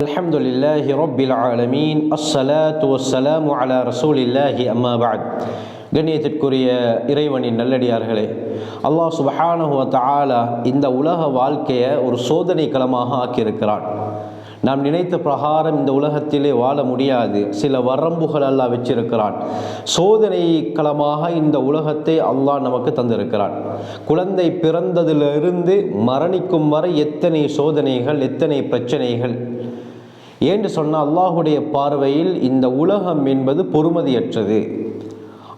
الحمد لله رب العالمين الصلاة والسلام على رسول الله أما بعد கண்ணியத்திற்குரிய இறைவனின் நல்லடியார்களே அல்லாஹ் சுபஹானஹு வ தஆலா இந்த உலக வாழ்க்கையை ஒரு சோதனை களமாக ஆக்கியிருக்கிறான் நாம் நினைத்த பிரகாரம் இந்த உலகத்திலே வாழ முடியாது சில வரம்புகள் அல்லாஹ் வச்சிருக்கிறான் சோதனை களமாக இந்த உலகத்தை அல்லாஹ் நமக்கு தந்திருக்கிறான் குழந்தை பிறந்ததிலிருந்து மரணிக்கும் வரை எத்தனை சோதனைகள் எத்தனை பிரச்சனைகள் ஏன்னு சொன்னால் அல்லாஹுடைய பார்வையில் இந்த உலகம் என்பது பொறுமதியற்றது.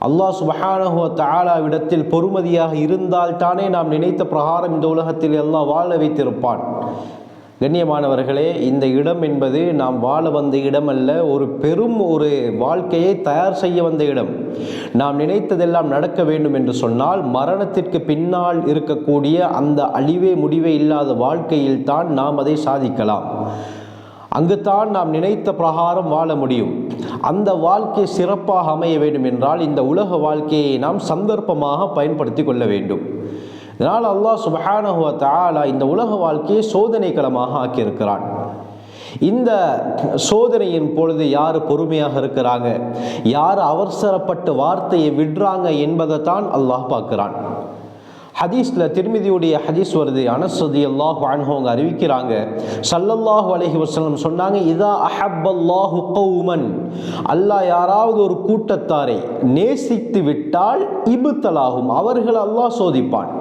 அல்லாஹ் சுபஹானஹோ தாலாவிடத்தில் பொறுமதியாக இருந்தால் தானே நாம் நினைத்த பிரகாரம் இந்த உலகத்தில் எல்லாம் வாழ வைத்திருப்பான். கண்ணியமானவர்களே இந்த இடம் என்பது நாம் வாழ வந்த இடம் அல்ல ஒரு பெரும் ஒரு வாழ்க்கையை தயார் செய்ய வந்த இடம். நாம் நினைத்ததெல்லாம் நடக்க வேண்டும் என்று சொன்னால் மரணத்திற்கு பின்னால் இருக்கக்கூடிய அந்த அழிவே முடிவே இல்லாத வாழ்க்கையில் தான் நாம் அதை சாதிக்கலாம். அங்குத்தான் நாம் நினைத்த பிரகாரம் வாழ முடியும். அந்த வாழ்க்கை சிறப்பாக அமைய வேண்டும் என்றால் இந்த உலக வாழ்க்கையை நாம் சந்தர்ப்பமாக பயன்படுத்தி கொள்ள வேண்டும். இதனால் அல்லாஹ் சுபஹானஹுவ தாலா இந்த உலக வாழ்க்கையை சோதனை களமாக ஆக்கியிருக்கிறான். இந்த சோதனையின் பொழுது யார் பொறுமையாக இருக்கிறாங்க? யார் அவசரப்பட்டு வார்த்தையை விடுறாங்க என்பதை தான் அல்லாஹ் பார்க்கிறான். ஹதீஸில் திருமதியுடைய ஹதீஸ் வருது. அனசதி அல்லாஹு அன்ஹோங்க அறிவிக்கிறாங்க. சல்லல்லாஹு அலஹி வசலம் சொன்னாங்க இதா அஹப்பல்லாஹு கௌமன். அல்லாஹ் யாராவது ஒரு கூட்டத்தாரை நேசித்து விட்டால் இபுத்தலாகும். அவர்கள் அல்லாஹ் சோதிப்பான்.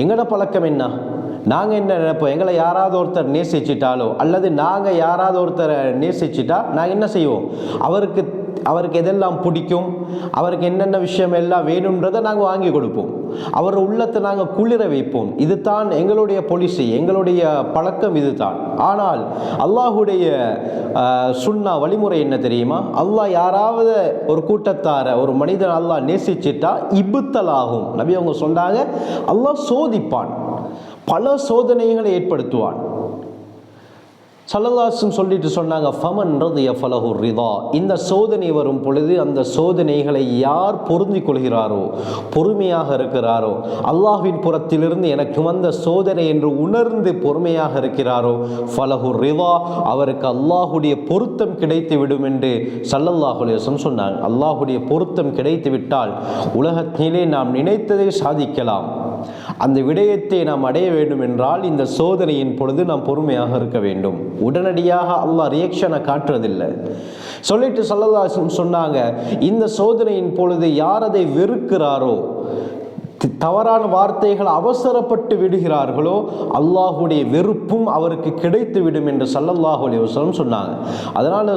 எங்கட பழக்கம் என்ன? நாங்கள் என்ன நினைப்போம்? எங்களை யாராவது ஒருத்தர் நேசிச்சிட்டாலோ அல்லது நாங்கள் யாராவது ஒருத்தரை நேசிச்சிட்டா நாங்கள் என்ன செய்வோம்? அவருக்கு அவருக்கு எதெல்லாம் பிடிக்கும்? அவருக்கு என்னென்ன விஷயம் எல்லாம் வேணுன்றதை நாங்கள் வாங்கி கொடுப்போம். அவர் உள்ளத்தை நாங்கள் குளிர வைப்போம். இதுதான் எங்களுடைய பொலிசி எங்களுடைய பழக்கம் இதுதான். ஆனால் அல்லாஹுடைய சுண்ணா வழிமுறை என்ன தெரியுமா? அல்லாஹ் யாராவது ஒரு கூட்டத்தார ஒரு மனிதன் அல்லாஹ் நேசிச்சிட்டா இபுத்தலாகும். நபி அவங்க சொன்னாங்க அல்லாஹ் சோதிப்பான். பல சோதனைகளை ஏற்படுத்துவான். சல்லல்லாசும் சொல்லிட்டு சொன்னாங்க ஃபமன்றது எஃபலஹு ரிதா. இந்த சோதனை வரும் பொழுது அந்த சோதனைகளை யார் பொருந்தி கொள்கிறாரோ பொறுமையாக இருக்கிறாரோ அல்லாஹ்வின் புறத்திலிருந்து எனக்கு வந்த சோதனை என்று உணர்ந்து பொறுமையாக இருக்கிறாரோ ஃபலஹு ரிதா அவருக்கு அல்லாஹுடைய பொருத்தம் கிடைத்து விடும் என்று சல்லல்லாஹுலேசம் சொன்னாங்க. அல்லாஹுடைய பொருத்தம் கிடைத்து விட்டால் உலகத்திலே நாம் நினைத்ததை சாதிக்கலாம். அந்த விடயத்தை நாம் அடைய வேண்டும் என்றால் இந்த சோதனையின் பொழுது நாம் பொறுமையாக இருக்க வேண்டும். உடனடியாக அல்லாஹ் ரியாக்ஷனை காட்டுறதில்லை. சொல்லிட்டு சொல்லதாசம் சொன்னாங்க இந்த சோதனையின் பொழுது யார் அதை வெறுக்கிறாரோ தவறான வார்த்தைகள் அவசரப்பட்டு விடுகிறார்களோ அல்லாஹுடைய வெறுப்பும் அவருக்கு கிடைத்து விடும் என்று சல்லல்லாஹு அலைஹி சொன்னாங்க. அதனால்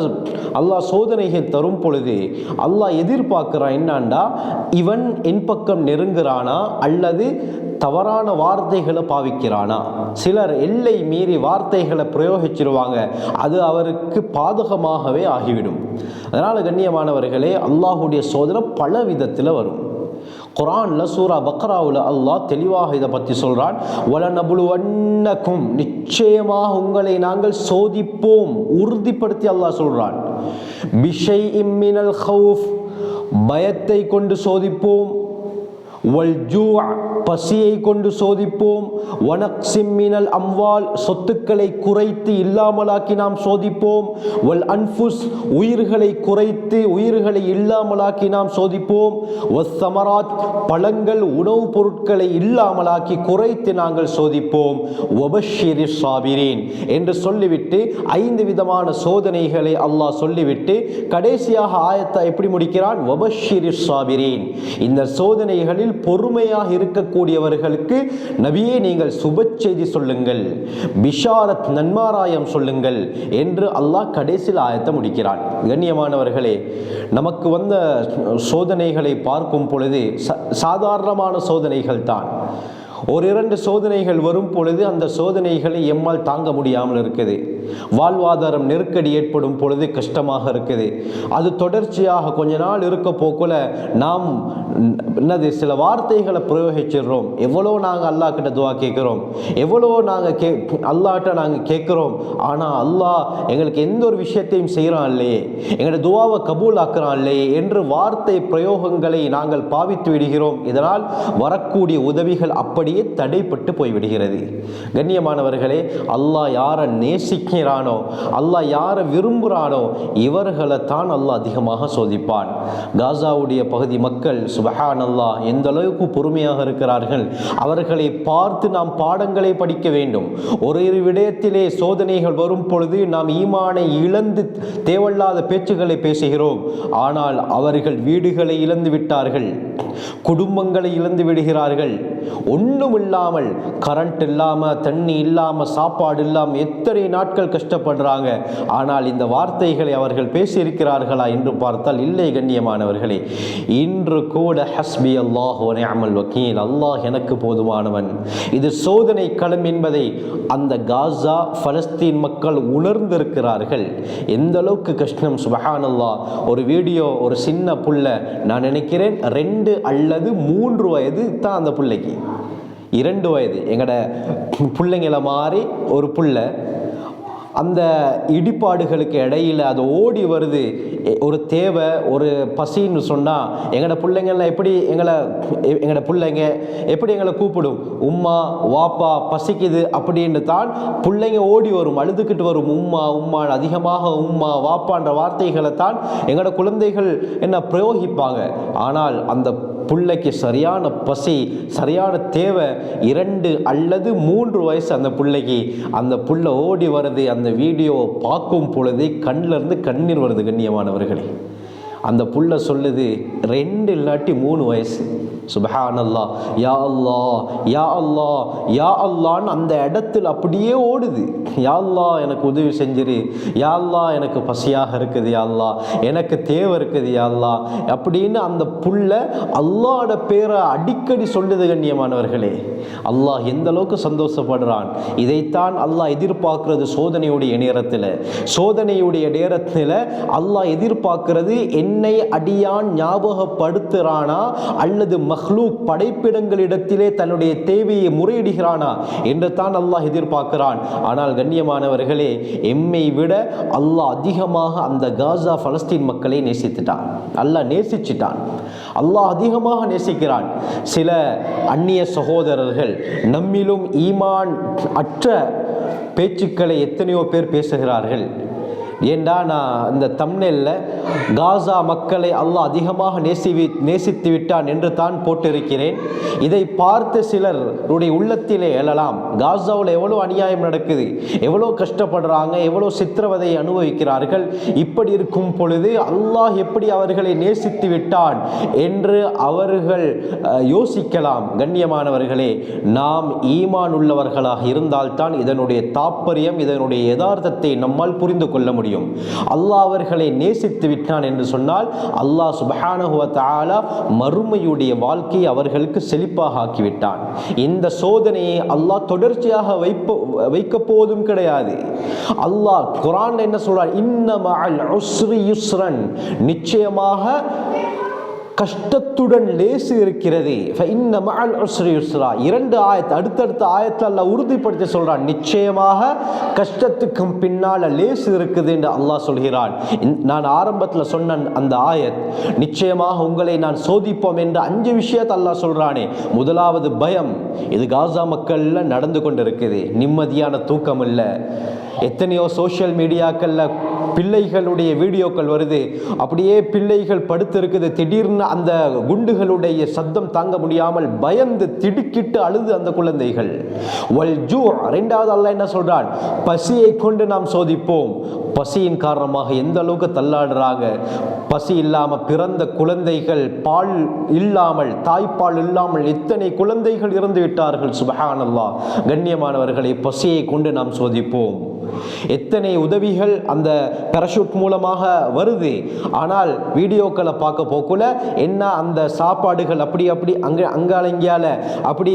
அல்லாஹ் சோதனைகள் தரும் பொழுது அல்லாஹ் எதிர்பார்க்கிறான் என்னாண்டா? இவன் என் பக்கம் நெருங்குறானா? அல்லது தவறான வார்த்தைகளை பாவிக்கிறானா? சிலர் எல்லை மீறி வார்த்தைகளை பிரயோகிச்சிருவாங்க. அது அவருக்கு பாதகமாகவே ஆகிவிடும். அதனால் கண்ணியமானவர்களே அல்லாஹுடைய சோதனை பல விதத்தில் வரும். குரான்ல சூரா பக்ராவில் அல்லாஹ் தெளிவாக இதை பற்றி சொல்றான். வலநபுலுவன்னக்கும் நிச்சயமாக உங்களை நாங்கள் சோதிப்போம் உறுதிப்படுத்தி அல்லாஹ் சொல்கிறான் பிஷை இம்மினல் ஹவுஃப் பயத்தை கொண்டு சோதிப்போம். பசியை கொண்டு சோதிப்போம். வனக்சிம்மினல் அம்வால் சொத்துக்களை குறைத்து இல்லாமலாக்கி நாம் சோதிப்போம். வல் அன்ஃபுஸ் உயிர்களை குறைத்து உயிர்களை இல்லாமலாக்கி நாம் சோதிப்போம். வசமராத் பழங்கள் உணவுப் பொருட்களை இல்லாமலாக்கி குறைத்து நாங்கள் சோதிப்போம். ஒபஷிரி சாபிரீன் என்று சொல்லிவிட்டு ஐந்து விதமான சோதனைகளை அல்லாஹ் சொல்லிவிட்டு கடைசியாக ஆயத்தை எப்படி முடிக்கிறான்? ஒபஷிரி சாபிரீன். இந்த சோதனைகளில் பொறுமையாக இருக்கக்கூடியவர்களுக்கு நபியே நீங்கள் சுப செய்தி சொல்லுங்கள் பிஷாரத் நன்மாராயம் சொல்லுங்கள் என்று அல்லாஹ் கடைசியில் ஆயத்தை முடிக்கிறான். கண்ணியமானவர்களே நமக்கு வந்த சோதனைகளை பார்க்கும் பொழுது சாதாரணமான சோதனைகள் தான். ஒரு இரண்டு சோதனைகள் வரும் பொழுது அந்த சோதனைகளை எம்மால் தாங்க முடியாமல் இருக்குது. வாழ்வாதாரம் நெருக்கடி ஏற்படும் பொழுது கஷ்டமாக இருக்குது. அது தொடர்ச்சியாக கொஞ்ச நாள் இருக்க போக்குல நாம் என்னது சில வார்த்தைகளை பிரயோகிச்சிடுறோம். எவ்வளோ நாங்கள் அல்லாஹ் கிட்ட துவா கேட்குறோம். எவ்வளோ நாங்கள் கே அல்லாட்ட நாங்கள் கேட்குறோம். ஆனால் அல்லாஹ் எங்களுக்கு எந்த ஒரு விஷயத்தையும் செய்கிறான் இல்லையே. எங்களோட துவாவை கபூல் ஆக்குறான் இல்லையே என்று வார்த்தை பிரயோகங்களை நாங்கள் பாவித்து விடுகிறோம். இதனால் வரக்கூடிய உதவிகள் அப்படியே தடைப்பட்டு போய்விடுகிறது. கண்ணியமானவர்களே அல்லாஹ் யாரை நேசிக்க நேசிக்கிறானோ அல்லாஹ் யாரை விரும்புகிறானோ இவர்களை தான் அல்லாஹ் அதிகமாக சோதிப்பான். காசாவுடைய பகுதி மக்கள் சுபஹான் அல்லாஹ் எந்த அளவுக்கு பொறுமையாக இருக்கிறார்கள்? அவர்களை பார்த்து நாம் பாடங்களை படிக்க வேண்டும். ஒரு இரு விடயத்திலே சோதனைகள் வரும் பொழுது நாம் ஈமானை இழந்து தேவையில்லாத பேச்சுகளை பேசுகிறோம். ஆனால் அவர்கள் வீடுகளை இழந்து விட்டார்கள். குடும்பங்களை இழந்து விடுகிறார்கள். ஒன்றும் இல்லாமல் கரண்ட் இல்லாமல் தண்ணி இல்லாமல் சாப்பாடு இல்லாமல் எத்தனை நாட்கள் கஷ்டப்படுறாங்க. ஆனால் இந்த வார்த்தைகளை அவர்கள் பேசியிருக்கிறார்களா என்று பார்த்தால் இல்லை கண்ணியமானவர்களே. இன்று கூட ஹஸ்பி அல்லாஹ் அமல் வக்கீல். அல்லாஹ் எனக்கு போதுமானவன். இது சோதனை களம் என்பதை அந்த காசா பலஸ்தீன் மக்கள் உணர்ந்திருக்கிறார்கள். எந்த அளவுக்கு கஷ்டம்? சுபஹானல்லா. ஒரு வீடியோ ஒரு சின்ன புள்ள நான் நினைக்கிறேன் ரெண்டு அல்லது மூன்று வயது தான் அந்த பிள்ளைக்கு. இரண்டு வயது. எங்கட பிள்ளைங்கள மாதிரி ஒரு பிள்ளை அந்த இடிபாடுகளுக்கு இடையில அது ஓடி வருது. ஒரு தேவை ஒரு பசின்னு சொன்னால் எங்களோட பிள்ளைங்கள்லாம் எப்படி எங்களை எங்களோட பிள்ளைங்க எப்படி எங்களை கூப்பிடும்? உம்மா வாப்பா பசிக்குது அப்படின்னு தான் பிள்ளைங்க ஓடி வரும் அழுதுகிட்டு வரும். உம்மா உம்மா அதிகமாக உம்மா வாப்பான்ற வார்த்தைகளை தான் எங்களோட குழந்தைகள் என்ன பிரயோகிப்பாங்க. ஆனால் அந்த பிள்ளைக்கு சரியான பசி சரியான தேவை இரண்டு அல்லது மூன்று வயசு அந்த பிள்ளைக்கு. அந்த புள்ள ஓடி வருது அந்த வீடியோவை பார்க்கும் பொழுதே கண்ணிலிருந்து கண்ணீர் வருது கண்ணியமானவர்களே. அந்த புள்ள சொல்லுது ரெண்டு இல்லாட்டி மூணு வயசு. சுபஹானல்லா யா அல்லா யா அல்லா யா அல்லான்னு அந்த இடத்துல அப்படியே ஓடுது. யா அல்லா எனக்கு உதவி செஞ்சிரு. யா அல்லா எனக்கு பசியாக இருக்குது யா அல்லா எனக்கு தேவை இருக்குது யா அல்லா அப்படின்னு அந்த புள்ள அல்லாட பேரை அடிக்கடி சொல்லுது கண்ணியமானவர்களே. அல்லாஹ் எந்த அளவுக்கு சந்தோஷப்படுறான்? இதைத்தான் அல்லாஹ் எதிர்பார்க்கிறது சோதனையுடைய நேரத்தில். சோதனையுடைய நேரத்தில் அல்லாஹ் எதிர்பார்க்கிறது என்னை அடியான் ஞாபகப்படுத்துகிறானா அல்லது மஹ்லூக் படைப்பிடங்களிடத்திலே தன்னுடைய தேவையை முறையிடுகிறானா என்று தான் அல்லாஹ் எதிர்பார்க்கிறான். ஆனால் கண்ணியமானவர்களே எம்மை விட அல்லாஹ் அதிகமாக அந்த காசா பலஸ்தீன் மக்களை நேசித்துட்டான். அல்லாஹ் நேசிச்சிட்டான். அல்லாஹ் அதிகமாக நேசிக்கிறான். சில அந்நிய சகோதரர்கள் நம்மிலும் ஈமான் அற்ற பேச்சுக்களை எத்தனையோ பேர் பேசுகிறார்கள். ஏண்டா நான் இந்த தம்னெல்ல காசா மக்களை அல்லாஹ் அதிகமாக நேசி நேசித்து விட்டான் என்று தான் போட்டிருக்கிறேன். இதை பார்த்து சிலருடைய உள்ளத்திலே எழலாம். காசாவில் எவ்வளோ அநியாயம் நடக்குது எவ்வளோ கஷ்டப்படுறாங்க எவ்வளோ சித்திரவதை அனுபவிக்கிறார்கள். இப்படி இருக்கும் பொழுது அல்லாஹ் எப்படி அவர்களை நேசித்து விட்டான் என்று அவர்கள் யோசிக்கலாம். கண்ணியமானவர்களே நாம் ஈமான் உள்ளவர்களாக இருந்தால்தான் இதனுடைய தாற்பயம் இதனுடைய யதார்த்தத்தை நம்மால் புரிந்து கொள்ள முடியும். அல்லாஹ் அவர்களை நேசித்து விட்டான் என்று சொன்னால் அல்லாஹ் சுப்ஹானஹு வ மறுமையுடைய வாழ்க்கையை அவர்களுக்கு செழிப்பாக ஆக்கிவிட்டான். இந்த சோதனையை அல்லாஹ் தொடர்ச்சியாக வைப்ப வைக்க போவதும் கிடையாது. அல்லாஹ் குரான் என்ன சொல்றார்? இன்ன மஅல் உஸ்ரி யுஸ்ரன். நிச்சயமாக கஷ்டத்துடன் லேசு இருக்கிறது இரண்டு ஆயத்து அடுத்தடுத்த ஆயத்தில் அல்ல உறுதிப்படுத்தி சொல்கிறான் நிச்சயமாக கஷ்டத்துக்கும் பின்னால் லேசு இருக்குது என்று அல்லாஹ் சொல்கிறான். நான் ஆரம்பத்தில் சொன்ன அந்த ஆயத் நிச்சயமாக உங்களை நான் சோதிப்போம் என்று அஞ்சு விஷயத்தை அல்லாஹ் சொல்கிறானே முதலாவது பயம் இது காசா மக்களில் நடந்து கொண்டிருக்குது. நிம்மதியான தூக்கம் இல்லை எத்தனையோ சோஷியல் மீடியாக்களில் பிள்ளைகளுடைய வீடியோக்கள் வருது. அப்படியே பிள்ளைகள் படுத்திருக்குது. திடீர்னு அந்த குண்டுகளுடைய சத்தம் தாங்க முடியாமல் பயந்து திடுக்கிட்டு அழுது அந்த குழந்தைகள். வல் ஜூ ரெண்டாவது அல்ல என்ன சொல்றான்? பசியை கொண்டு நாம் சோதிப்போம். பசியின் காரணமாக எந்த அளவுக்கு தள்ளாடுறாங்க? பசி இல்லாமல் பிறந்த குழந்தைகள் பால் இல்லாமல் தாய்ப்பால் இல்லாமல் எத்தனை குழந்தைகள் இறந்து விட்டார்கள்? சுபஹானல்லாஹ். கண்ணியமானவர்களை பசியை கொண்டு நாம் சோதிப்போம். எத்தனை உதவிகள் அந்த பேரஷூட் மூலமாக வருது? ஆனால் வீடியோக்களை பார்க்க போக்குள்ள என்ன அந்த சாப்பாடுகள் அப்படி அப்படி அங்கே அங்காலங்கியால அப்படி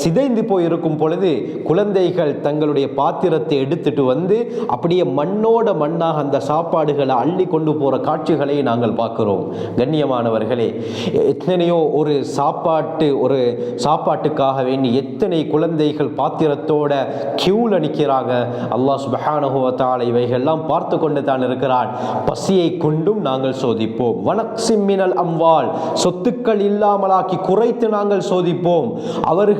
சிதைந்து போயிருக்கும் பொழுது குழந்தைகள் தங்களுடைய பாத்திரத்தை எடுத்துட்டு வந்து அப்படியே மண்ணோட மண்ணாக அந்த சாப்பாடுகளை அள்ளி கொண்டு போகிற காட்சிகளை நாங்கள் பார்க்கிறோம். கண்ணியமானவர்களே எத்தனையோ ஒரு சாப்பாட்டு ஒரு சாப்பாட்டுக்காக வேண்டி எத்தனை குழந்தைகள் பாத்திரத்தோட கியூல நிற்கிறாங்க அல்லாஹ் சுபஹானஹு இவைகள்லாம் பார்த்து கொண்டு தான் இருக்கிறான். பசியை கொண்டும் நாங்கள் சோதிப்போம். வனக்சிம்மினல் அம்வால் சொத்துக்கள் இல்லாமலாக்கி குறைத்து நாங்கள் சோதிப்போம். அவர்கள்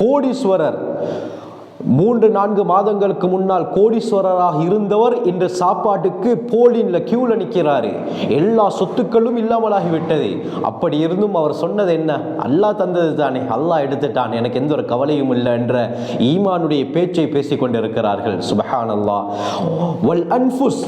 கோடீஸ்வரர். மூன்று நான்கு மாதங்களுக்கு முன்னால் கோடீஸ்வரராக இருந்தவர் இன்று சாப்பாட்டுக்கு போலின்ல கியூல நிற்கிறாரு எல்லா சொத்துக்களும் இல்லாமலாகிவிட்டது. அப்படி இருந்தும் அவர் சொன்னது என்ன? அல்லாஹ் தந்தது தானே. அல்லாஹ் எடுத்துட்டான். எனக்கு எந்த ஒரு கவலையும் இல்லை என்ற ஈமானுடைய பேச்சை பேசிக்கொண்டிருக்கிறார்கள். சுபஹான் அல்லா வல் அன்ஃபுஸ்.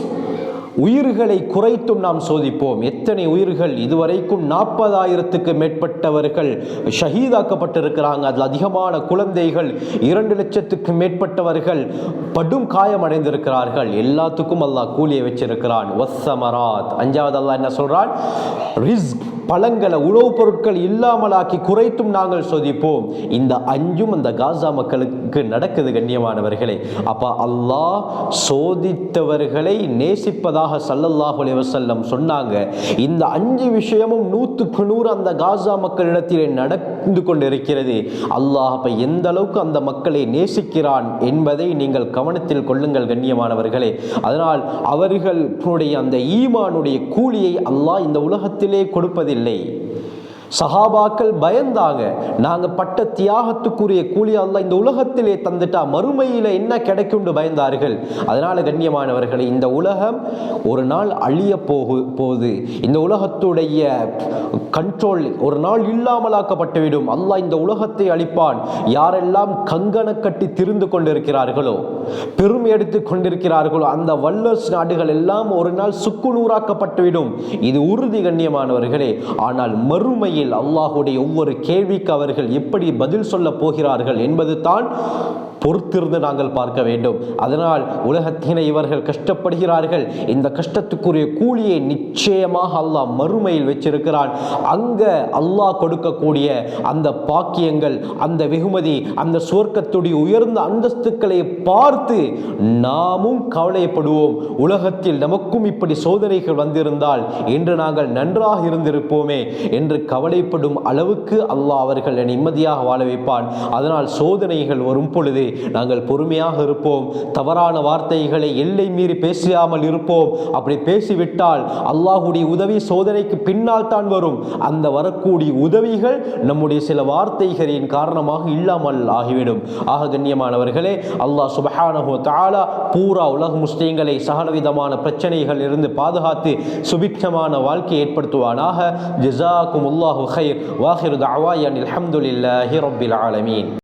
உயிர்களை குறைத்தும் நாம் சோதிப்போம். எத்தனை உயிர்கள்? இதுவரைக்கும் நாற்பதாயிரத்துக்கு மேற்பட்டவர்கள் ஷஹீதாக்கப்பட்டிருக்கிறாங்க. அதில் அதிகமான குழந்தைகள் இரண்டு லட்சத்துக்கு மேற்பட்டவர்கள் படும் காயமடைந்திருக்கிறார்கள். எல்லாத்துக்கும் அல்லாஹ் கூலியை வச்சிருக்கிறான். வசமராத் அஞ்சாவது அல்லாஹ் என்ன சொல்கிறான் ரிஸ்க். பழங்களை உணவுப் பொருட்கள் இல்லாமலாக்கி குறைத்தும் நாங்கள் சோதிப்போம். இந்த அஞ்சும் அந்த காசா மக்களுக்கு நடக்குது கண்ணியமானவர்களே. அப்ப அல்லாஹ் சோதித்தவர்களை நேசிப்பதாக சல்லல்லாஹு அலைஹி சொன்னாங்க. இந்த அஞ்சு விஷயமும் நூற்றுக்கு நூறு அந்த காசா மக்களிடத்திலே நடந்து கொண்டிருக்கிறது அல்லாஹ் அப்ப எந்த அளவுக்கு அந்த மக்களை நேசிக்கிறான் என்பதை நீங்கள் கவனத்தில் கொள்ளுங்கள் கண்ணியமானவர்களே. அதனால் அவர்களுடைய அந்த ஈமானுடைய கூலியை அல்லாஹ் இந்த உலகத்திலே கொடுப்பதில்லை. சஹாபாக்கள் பயந்தாங்க. நாங்க பட்ட தியாகத்துக்குரிய கூலி அல்ல இந்த உலகத்திலே தந்துட்டா மறுமையில என்ன கிடைக்கும்னு பயந்தார்கள். அதனால கண்ணியமானவர்களே இந்த உலகம் ஒரு நாள் அழிய போகு போகுது. இந்த உலகத்துடைய கண்ட்ரோல் ஒரு நாள் இல்லாமலாக்கப்பட்டுவிடும். அல்லாஹ் இந்த உலகத்தை அழிப்பான். யாரெல்லாம் கங்கண கட்டி திருந்து கொண்டிருக்கிறார்களோ பெருமை எடுத்து கொண்டிருக்கிறார்களோ அந்த வல்லர்ஸ் நாடுகள் எல்லாம் ஒரு நாள் சுக்குநூறாக்கப்பட்டுவிடும் இது உறுதி கண்ணியமானவர்களே ஆனால் மறுமையில் அல்லாஹுடைய ஒவ்வொரு கேள்விக்கு அவர்கள் எப்படி பதில் சொல்ல போகிறார்கள் என்பது தான் பொறுத்திருந்து நாங்கள் பார்க்க வேண்டும். அதனால் உலகத்தினை இவர்கள் கஷ்டப்படுகிறார்கள். இந்த கஷ்டத்துக்குரிய கூலியை நிச்சயமாக அல்லாஹ் மறுமையில் வச்சிருக்கிறான். அங்க அல்லாஹ் கொடுக்கக்கூடிய அந்த பாக்கியங்கள் அந்த வெகுமதி அந்த சுவர்க்கத்துடைய உயர்ந்த அந்தஸ்துக்களை பார்த்து நாமும் கவலைப்படுவோம். உலகத்தில் நமக்கும் இப்படி சோதனைகள் வந்திருந்தால் இன்று நாங்கள் நன்றாக இருந்திருப்போமே என்று கவலைப்படும் அளவுக்கு அல்லாஹ் அவர்களை நிம்மதியாக வாழ வைப்பான். அதனால் சோதனைகள் வரும் பொழுது நாங்கள் பொறுமையாக இருப்போம். தவறான வார்த்தைகளை எல்லை மீறி பேசாமல் இருப்போம். அப்படி பேசிவிட்டால் அல்லாஹுடைய உதவி சோதனைக்கு பின்னால் தான் வரும். அந்த வரக்கூடிய உதவிகள் நம்முடைய சில வார்த்தைகளின் காரணமாக இல்லாமல் ஆகிவிடும். ஆக கண்ணியமானவர்களே அல்லாஹ் சுபஹானஹோ தாலா பூரா உலக முஸ்லீம்களை சகலவிதமான பிரச்சனைகள் இருந்து பாதுகாத்து சுபிக்ஷமான வாழ்க்கையை ஏற்படுத்துவானாக. ஜிசாக்கும் அல்லாஹு ஹைர் வாஹிரு தஅவாயன் அல்ஹம்துலில்லாஹி ரப்பில் ஆலமீன்.